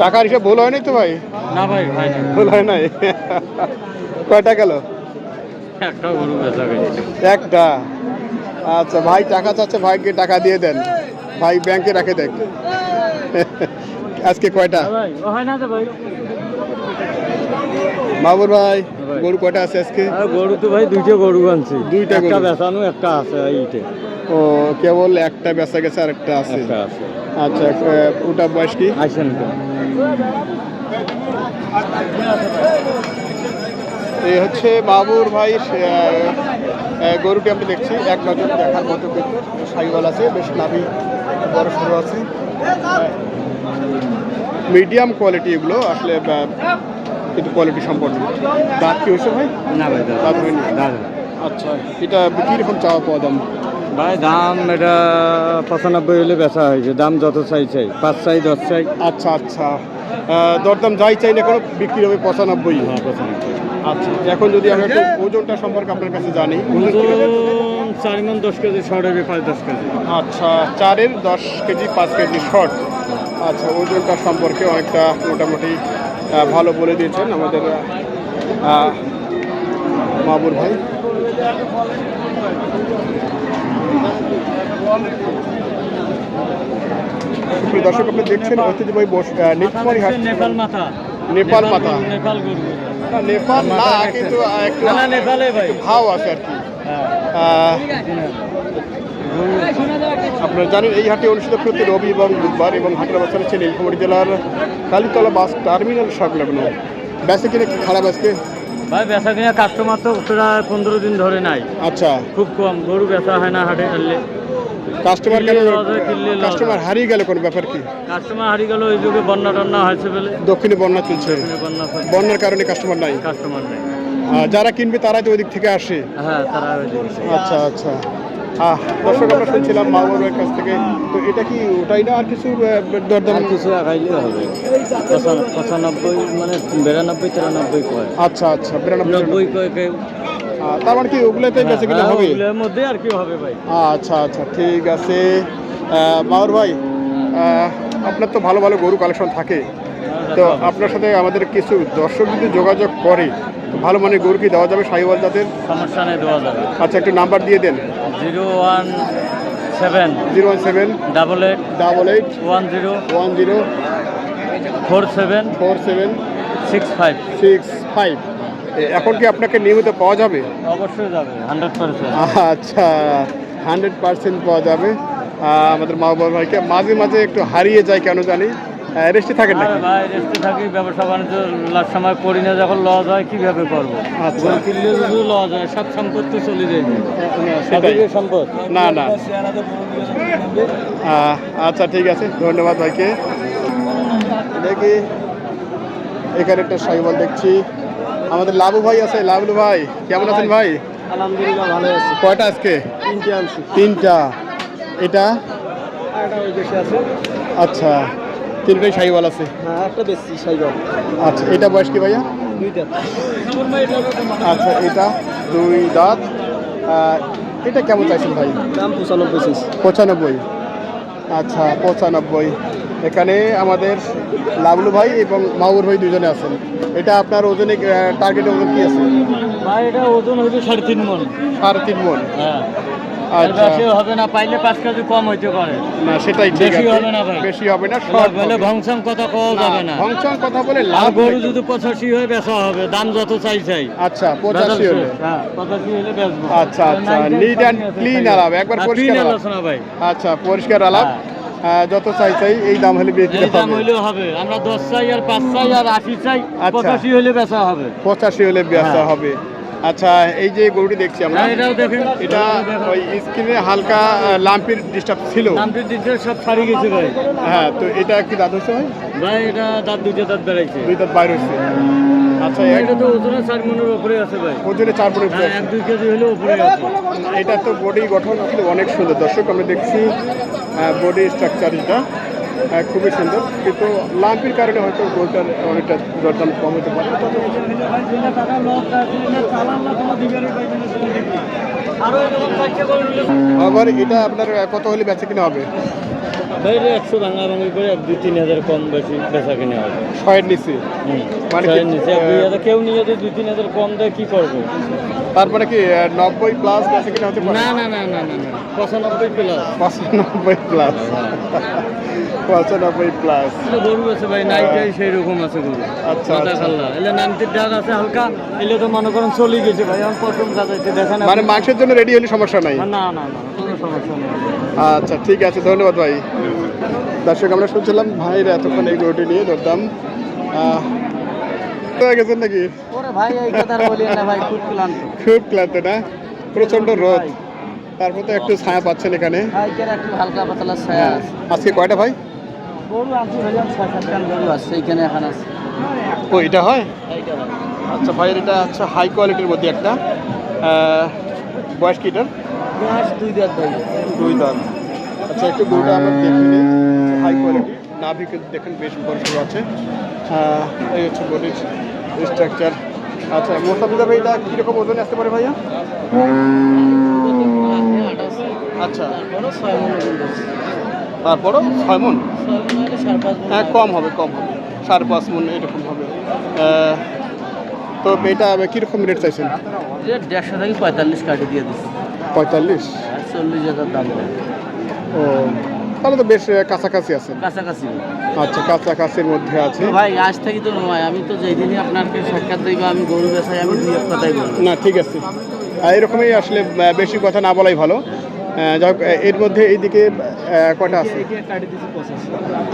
টাকার হিসাব ভুল হয়নি তো ভাই? না ভাই ভাই ভুল হয় নাই? কয়টা গেল? একটা গরু বেচা গেছে একটা। আচ্ছা ভাই টাকা চাচ্ছে ভাইকে টাকা দিয়ে দেন। ভাই ব্যাংকে রাখে দেখ। আজকে কয়টা? ভাই ও হয় না তো ভাই। গরু কয়টা আছে আজকে? গরু তো ভাই দুইটা গরু আনছি। দুইটা একটা। বেচানো একটা আছে এইটে। ও কেবল একটা বেচা গেছে আর একটা আছে। আচ্ছা ওটা বয়স কি? আইসেন তো। এই হচ্ছে বাবুর ভাই গরুটি আমি দেখছি? এক নজর দেখার মতো কিন্তু সাইওয়াল আছে বেশ নাভি বড় সড়ো আছে। মিডিয়াম কোয়ালিটি এগুলো আসলে কিন্তু কোয়ালিটি সম্পন্ন। দাঁত কি হয়েছে ভাই? না ভাই দাঁত হয়নি। আচ্ছা এটা কীরকম চাওয়া পাওয়া দাম? ভাই দাম এটা পঁচানব্বই হলে বেচা হয়েছে। দাম যত চাই চাই পাঁচ চাই দশ চাই। আচ্ছা আচ্ছা। দরদাম যাই চাই না কোনো বিক্রি হবে পঁচানব্বই। হ্যাঁ পঁচানব্বই। আচ্ছা এখন যদি আমরা একটু ওজনটা সম্পর্কে আপনার কাছে জানি চার মন দশ কেজি শর্ট হবে পাঁচ দশ কেজি। আচ্ছা চারের দশ কেজি পাঁচ কেজি শর্ট আচ্ছা ওজনটা সম্পর্কে অনেকটা মোটামুটি ভালো বলে দিয়েছেন আমাদের মাবুর ভাই। দর্শক আপনি দেখছেন ঐতিহ্যবাহী বস আহ, হাট। নেপাল মাথা। নেপাল মাথা। নেপাল গরু। না, নেপাল না কিন্তু একটু নেপালে ভাই। ভাও আছে আর কি। হ্যাঁ। আপনারা জানেন এই হাটে অনুষ্ঠিত প্রতি রবি এবং বুধবার এবং হাটের অবস্থান হচ্ছে নীলফামারী জেলার কালীতলা বাস টার্মিনাল সংলগ্ন। ব্যাসে কিনে কি খারাপ আজকে? ভাই বেচা কিনা কাস্টমার তো প্রায় পনেরো দিন ধরে নাই। আচ্ছা। খুব কম গরু বেচা হয় না হাটে আনলে কাস্টমার কেন কাস্টমার হারিয়ে গেল কোন ব্যাপার কি? কাস্টমার হারিয়ে গেল ওই যুগে বন্যা টন্যা হয়েছে বলে। দক্ষিণে বন্যা চলছে। বন্যার কারণে কাস্টমার নাই। কাস্টমার নাই। যারা কিনবে তারাই তো ওই দিক থেকে আসে। হ্যাঁ তারা আচ্ছা আচ্ছা। দর্শক আমরা শুনছিলাম মা বাবার কাছ থেকে। তো এটা কি ওটাই না আর কিছু দরদাম? কিছু আগাইলে হবে। পঁচানব্বই মানে বিরানব্বই তিরানব্বই কয়। আচ্ছা আচ্ছা বিরানব্বই কয় তার মানে কি ওগুলোতে বেঁচে কিনা হ্যাঁ, হবে? ওগুলোর মধ্যে আর কি হবে ভাই। আচ্ছা আচ্ছা ঠিক আছে। মাওর ভাই আপনার তো ভালো ভালো গরু কালেকশন থাকে। তো আপনার সাথে আমাদের কিছু দর্শক যদি যোগাযোগ করে ভালো মানের গরু কি দেওয়া যাবে সাইওয়াল জাতের? সমস্যা নেই দেওয়া যাবে। আচ্ছা একটু নাম্বার দিয়ে দেন। Zero one seven zero one seven double eight double eight one zero one zero four seven four seven six five. Six five. এখন কি আপনাকে নিয়মিত পাওয়া যাবে? অবশ্যই যাবে হান্ড্রেড পার্সেন্ট। আচ্ছা হান্ড্রেড পার্সেন্ট পাওয়া যাবে। আমাদের মা বাবা ভাইকে মাঝে মাঝে একটু হারিয়ে যায় কেন জানি। রেস্টে থাকেন নাকি? ভাই রেস্টে থাকি ব্যবসা বাণিজ্য লাস্ট সময় করি না যখন লস হয় কীভাবে করব? আচ্ছা। কিনলে যদি লস হয় সব সম্পত্তি চলে যায়। সেটাই। সম্পদ। না না। আচ্ছা ঠিক আছে। ধন্যবাদ ভাইকে। দেখি এখানে একটা সাইবল দেখছি। আমাদের লাবু ভাই আছে। লাবলু ভাই কেমন আছেন ভাই? আলহামদুলিল্লাহ ভালো আছি। কয়টা আজকে? তিনটে আনছি। তিনটা। এটা? আছে। আচ্ছা। তিনটাই সাইবল আছে। হ্যাঁ একটা বেশি সাইকেল আচ্ছা এটা বয়স কি ভাইয়া? আচ্ছা এটা দুই দাঁত। এটা কেমন চাইছেন ভাই? দাম পঁচানব্বই পঁচানব্বই। আচ্ছা পঁচানব্বই। এখানে আমাদের লাবলু ভাই এবং মাহুর ভাই দুজনে আছেন। এটা আপনার ওজনে টার্গেট ওজন কি আছে? ভাই এটা ওজন হইবে সাড়ে তিন মন। সাড়ে তিন মন। হ্যাঁ। বেশি হবে না পাইলে পাঁচ কেজি কম হইতে পারে। না সেটাই ঠিক বেশি হবে না ভাই। বেশি হবে না শর্ট বলে ভংসং কথা কওয়া যাবে না। ফাংশন কথা বলে লাভ গরু যদি পঁচাশি হয়ে বেচা হবে দাম যত চাই চাই। আচ্ছা হলে। হ্যাঁ হলে বেচবো। আচ্ছা, আচ্ছা, আলাপ, একবার পরিষ্কার আলাপ। আলোচনা ভাই। আচ্ছা পরিষ্কার আলাপ। যত চাই চাই এই দাম হলে বিক্রি দাম হবে। হবে। আমরা দশ চাই আর পাঁচ চাই আর আশি চাই আচ্ছা। পঁচাশি হলে বেচা হবে। পঁচাশি হলে বেচা হ্যাঁ। হবে। আচ্ছা এই যে গরুটি দেখছি আমরা হ্যাঁ, এটাও দেখেন। এটা ওই স্ক্রিনে হালকা লাম্পির ডিস্টার্ব ছিল। নামটি দিতে সব সারি গেছে ভাই। হ্যাঁ তো এটা কি দাঁত হচ্ছে ভাই? ভাই এটা দাঁত দুটো দাঁত বেড়াইছে। দুই দাঁত বাইর হচ্ছে আচ্ছা এটা তো ওজনে চার মনের উপরে আছে ভাই। ওজনে চার পরে হ্যাঁ এক দুই কেজি হলে উপরে আছে। এটা তো বডি গঠন অনেক সুন্দর। দর্শক আমরা দেখছি বডি স্ট্রাকচার এটা খুবই সুন্দর। কিন্তু লাম্পির কারণে হয়তো গোলটার অনেকটা দরদাম কম হতে পারে। আবার এটা আপনার কত হলে বেচা কিনা হবে? বাইরে একশো ভাঙা ভাঙি করে এক দুই তিন হাজার কম বেশি বেচা কিনে হবে। ছয়ের নিচে? মানে ছয়ের নিচে। দুই হাজার কেউ নিয়ে যদি দুই তিন হাজার কম দেয় কি করব? তারপরে কি নব্বই প্লাস বেশি কিনা হতে পারে? না না না না না পঁচানব্বই প্লাস পঁচানব্বই প্লাস পঁচানব্বই প্লাস গরু আছে ভাই নাইটাই সেই রকম আছে গরু। আচ্ছা, আচ্ছা। খাল্লা। এলে নানটির ডাক আছে হালকা এলে তো মনে করেন চলে গেছে ভাই এখন প্রথম যাতাইতে দেখা না মানে মাংসের জন্য রেডি হলে সমস্যা নাই? না না না কোনো সমস্যা নেই। আচ্ছা ঠিক আছে ধন্যবাদ ভাই। দর্শক আমরা শুনছিলাম ভাইয়ের এতক্ষণ এই গরুটি নিয়ে ধরতাম। গেছেন নাকি? খুব ক্লান্ত। না? প্রচণ্ড রোদ। তারপর তো একটু ছায়া পাচ্ছেন এখানে। হ্যাঁ। আজকে কয়টা ভাই? ও এটা হয়? আচ্ছা ভাইয়ের এটা হচ্ছে হাই কোয়ালিটির মধ্যে একটা। বয়স কি এটার দুই দাঁত দুই দাঁত আচ্ছা একটু গরুটা আমরা দেখে নিই। হাই কোয়ালিটি নাভি কিন্তু দেখেন বেশ বড় আছে। এই হচ্ছে বডির স্ট্রাকচার আচ্ছা মোস্তাফিজা ভাই এটা কীরকম ওজন আসতে পারে ভাইয়া? আচ্ছা। মনে তারপরও ছয় মন? হ্যাঁ কম হবে কম হবে। সাড়ে পাঁচ মন এরকম হবে। তো এটা কীরকম রেট চাইছেন? রেট দেড়শো থেকে পঁয়তাল্লিশ কাটি দিয়ে দিচ্ছে। পঁয়তাল্লিশ? চল্লিশ হাজার দাম ও তাহলে তো বেশ কাছাকাছি আছেন। কাছাকাছি। আচ্ছা কাছাকাছির মধ্যে আছে ভাই আজ থেকে তো নয় আমি তো যেই দিনই আপনাকে সাক্ষাৎ দিব আমি গরু বেচাই আমি দুই কথাই বলব। না ঠিক আছে। এরকমই আসলে বেশি কথা না বলাই ভালো। যাই হোক এর মধ্যে এইদিকে কয়টা আছে?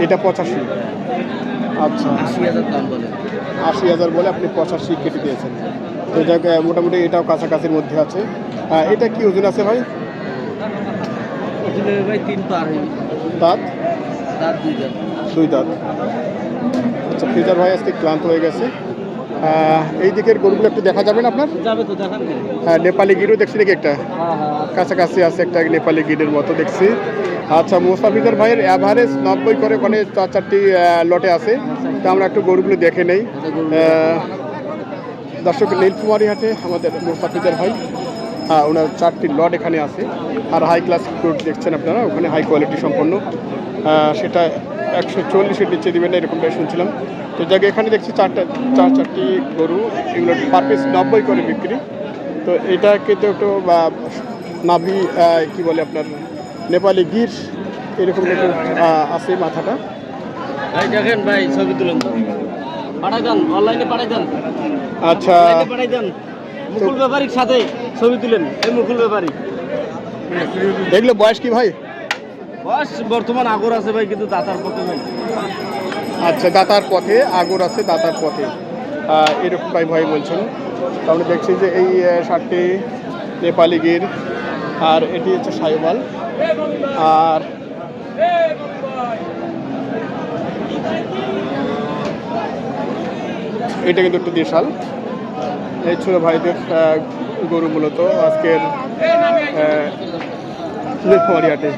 এটা পঁচাশি। আচ্ছা। আশি হাজার বলে। আশি হাজার বলে আপনি পঁচাশি কেটে দিয়েছেন। তো যাই হোক, মোটামুটি এটাও কাছাকাছির মধ্যে আছে। এটা কি ওজন আছে ভাই? ভাই তিন পার দাঁত? দাঁত দুই দাঁত। দুই দাঁত। আচ্ছা ফিজার ভাই আজকে ক্লান্ত হয়ে গেছে। এই দিকের গরুগুলো একটু দেখা যাবে না আপনার? যাবে তো দেখান হ্যাঁ নেপালি গিরও দেখছি নাকি একটা? হ্যাঁ হ্যাঁ কাছাকাছি আছে একটা নেপালি গিডের মতো দেখছি। আচ্ছা মুস্তাফিজার ভাইয়ের অ্যাভারেজ নব্বই করে ওখানে চার চারটি লটে আছে। তা আমরা একটু গরুগুলো দেখে নেই। আহ, দর্শক নীলকুমারী হাটে আমাদের মুস্তাফিজার ভাই। ওনার চারটি লট এখানে আছে। আর হাই ক্লাস ফ্রুট দেখছেন আপনারা ওখানে হাই কোয়ালিটি সম্পন্ন। সেটা একশো চল্লিশের নিচে দিবেন না এরকমটাই শুনছিলাম। তো যাকে এখানে দেখছি চারটা চার চারটি গরু এগুলো পার পিস নব্বই করে বিক্রি। তো এটা কিন্তু একটু নাভি কি বলে আপনার নেপালি গির এরকম আছে মাথাটা। ভাই দেখেন ভাই ছবি তুলেন। পাঠাই দেন অনলাইনে পাঠাই দেন। আচ্ছা। পাঠাই দেন। মুকুল ব্যাপারীর সাথে ছবি তুলেন। এই মুকুল ব্যাপারী। এগুলো বয়স কি ভাই? বস বর্তমান আগর আছে ভাই কিন্তু দাতার পথে ভাই। আচ্ছা দাতার পথে আগর আছে দাতার পথে। এরকম ভাই ভাই বলছেন। তাহলে দেখছি যে এই ষাটটি নেপালি গির আর এটি হচ্ছে সাইবাল আর এটা কিন্তু একটু দেশাল এই ছোটো ভাইদের গরু মূলত আজকের নীলফামারিয়াটে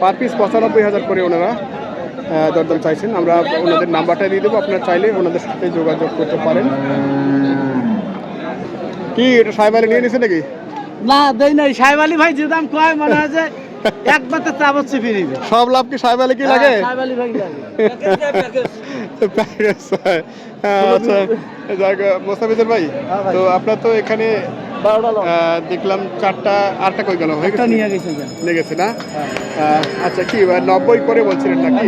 পার পিস পঁচানব্বই হাজার করে ওনারা দরদাম চাইছেন। আমরা ওনাদের নাম্বারটা দিয়ে দেবো, আপনারা চাইলে ওনাদের সাথে যোগাযোগ করতে পারেন। কি, এটা সাহেবালে নিয়ে নিছে নাকি? না, দেই নাই। সাহেব আলী ভাই, যে দাম কয়, মনে হয় যে একবার তো চাবত চেপে নিবে। সব লাভ কি সাহেবালে কি লাগে? সাহেব আলী ভাই হ্যাঁ, আচ্ছা। যাক মোস্তাফিজুর ভাই হ্যাঁ তো আপনার তো এখানে দেখলাম চারটা আটটা কই গেল? হয়ে গেছে? নিয়ে গেছে নিয়ে গেছে না? হ্যাঁ। আচ্ছা কি নব্বই করে বলছিলেন নাকি?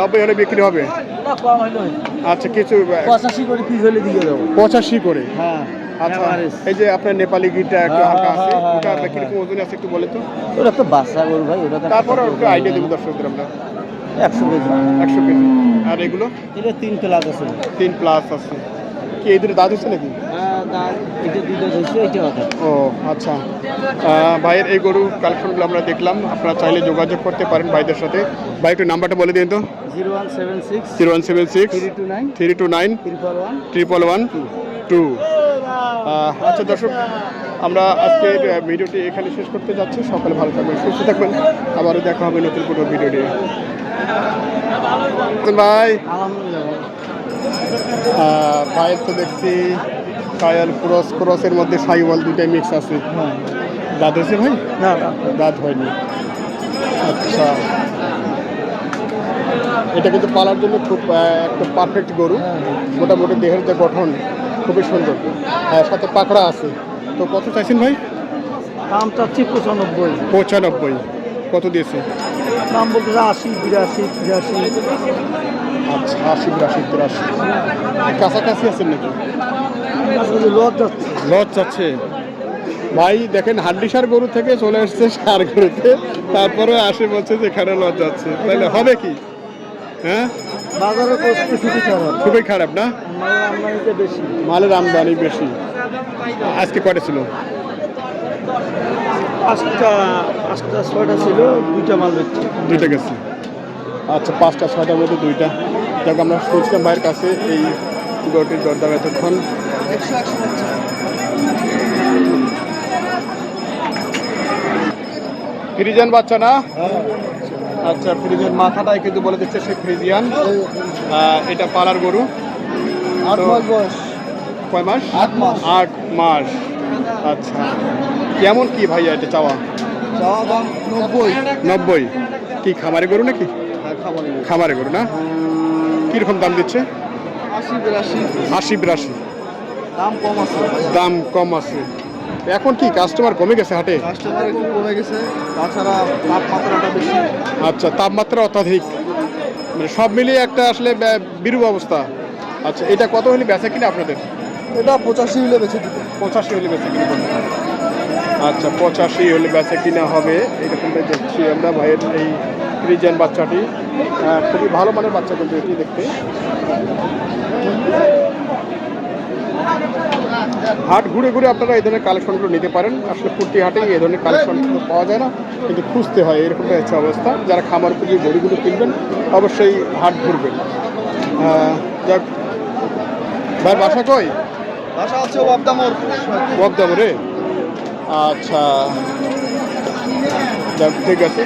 নব্বই হলে বিক্রি হবে? আচ্ছা কিছু পঁচাশি করে পিস হলে দিয়ে দেবো। পঁচাশি করে? হ্যাঁ। আচ্ছা এই যে আপনার নেপালি গিটা একটু হ্যাঁ, হালকা আছে হ্যাঁ, হ্যাঁ, ওটা হ্যাঁ, কীরকম ওজন আছে একটু বলে তো। ওটা তো বাচ্চা গরু ভাই ওটা তারপরে একটু আইডিয়া দেবো দর্শকদের আমরা। একশো কেজি। একশো কেজি। আর এগুলো? এটা তিন প্লাস আছে। তিন প্লাস আছে। কি এই দুটো দাঁত হচ্ছে নাকি? হ্যাঁ ও আচ্ছা। ভাইয়ের এই গরু কালেকশনগুলো আমরা দেখলাম। আপনারা চাইলে যোগাযোগ করতে পারেন ভাইদের সাথে। ভাই একটু নাম্বারটা বলে দিন তো। Zero one seven six zero one seven six three two nine three two nine triple one triple one two. আচ্ছা দর্শক আমরা আজকের আহ, ভিডিওটি এখানে শেষ করতে যাচ্ছি। সকালে ভালো থাকবেন সুস্থ থাকবেন। আবারও দেখা হবে নতুন কোনো ভিডিও নিয়ে। ভাই। ভাইয়ের তো দেখছি কায়াল ক্রস ক্রসের মধ্যে সাইওয়াল দুইটাই মিক্স আছে। হ্যাঁ দাঁত হয়েছে ভাই? না না। দাঁত হয়নি। আচ্ছা। এটা কিন্তু পালার জন্য খুব একটা পারফেক্ট গরু। মোটামুটি দেহের যে গঠন খুবই সুন্দর। হ্যাঁ সাথে পাকড়া আছে। তো কত চাইছেন ভাই? দাম চাচ্ছি পঁচানব্বই। পঁচানব্বই। কত দিয়েছে? দাম বলতে আশি বিরাশি তিরাশি। আচ্ছা আশি বিরাশি তিরাশি। কাছাকাছি আছেন নাকি? লজ যাচ্ছে। লজ যাচ্ছে। ভাই দেখেন হাড্ডিসার গরু থেকে চলে এসছে সার গরুতে। তারপরে আসে বলছে যে এখানে লজ যাচ্ছে। তাহলে হবে কি? হ্যাঁ? বাজারে পরিস্থিতি খুবই খারাপ। খুবই খারাপ না? মালের আমদানিতে বেশি। মালের আমদানি বেশি। আজকে কয়টা ছিল? পাঁচটা পাঁচটা ছয়টা ছিল দুইটা মাল বেচছি। দুইটা গেছে। আচ্ছা পাঁচটা ছয়টার মধ্যে দুইটা। যাক আমরা শুনছিলাম ভাইয়ের কাছে এই গরুটির দরদাম এতক্ষণ। ফ্রিজিয়ান বাচ্চা না? আচ্ছা ফ্রিজের মাথাটাই কিন্তু বলে দিচ্ছে সে ফ্রিজিয়ান। এটা পালার গরু। আট তো- মাস বয়স। কয় মাস? আট মাস। আট মাস। আচ্ছা। কেমন কি ভাইয়া এটা চাওয়া? চাওয়া দাম নব্বই। নব্বই। কি খামারে গরু নাকি? খাবার খামারে গরু না? কীরকম দাম দিচ্ছে? আশি বিরাশি। আশি বিরাশি। দাম কম আছে। দাম কম আছে। এখন কি কাস্টমার কমে গেছে হাটে? কাস্টমার একটু কমে গেছে তাছাড়া তাপমাত্রাটা বেশি। আচ্ছা তাপমাত্রা অত্যাধিক। মানে সব মিলিয়ে একটা আসলে বিরূপ অবস্থা। আচ্ছা এটা কত হলে বেচা কিনা আপনাদের? এটা পঁচাশি হলে বেঁচে দিবে। পঁচাশি হলে বেচা কিনা। আচ্ছা পঁচাশি হলে বেচা কিনা হবে এরকমটাই দেখছি আমরা ভাইয়ের এই ফ্রিজিয়ান বাচ্চাটি। খুবই ভালো মানের বাচ্চা কিন্তু এটি দেখতে। হাট ঘুরে ঘুরে আপনারা এই ধরনের কালেকশনগুলো নিতে পারেন। আসলে প্রতি হাটেই এই ধরনের কালেকশন পাওয়া যায় না কিন্তু খুঁজতে হয় এরকমটা হচ্ছে অবস্থা। যারা খামার উপযোগী গরুগুলো কিনবেন অবশ্যই হাট ঘুরবেন। যাক। ভাই বাসা কই? বাসা হচ্ছে বাবদামোর বকদাম রে আচ্ছা। যাক ঠিক আছে।